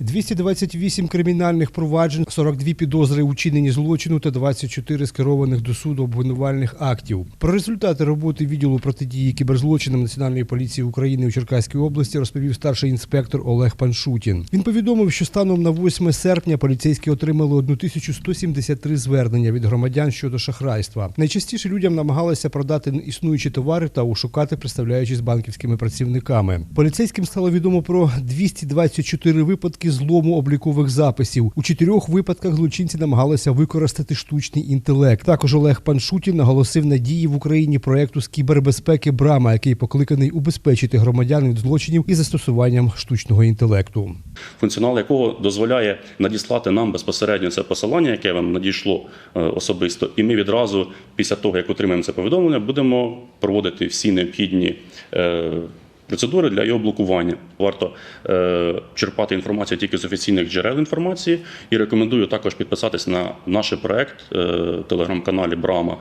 228 кримінальних проваджень, 42 підозри у чиненні злочину та 24 скерованих до суду обвинувальних актів. Про результати роботи відділу протидії кіберзлочинам Національної поліції України у Черкаській області розповів старший інспектор Олег Паншутін. Він повідомив, що станом на 8 серпня поліцейські отримали 1173 звернення від громадян щодо шахрайства. Найчастіше людям намагалися продати існуючі товари та ошукати, представляючись банківськими працівниками. Поліцейським стало відомо про 224 випадки злому облікових записів. У чотирьох випадках злочинці намагалися використати штучний інтелект. Також Олег Паншутін наголосив на дії в Україні проекту з кібербезпеки Брама, який покликаний убезпечити громадян від злочинів із застосуванням штучного інтелекту. функціонал якого дозволяє надіслати нам безпосередньо це посилання, яке вам надійшло е, особисто, і ми відразу, після того як отримаємо це повідомлення, будемо проводити всі необхідні. Процедури для його блокування. Варто е, черпати інформацію тільки з офіційних джерел інформації. І рекомендую також підписатись на наш проект е, телеграм-каналі Брама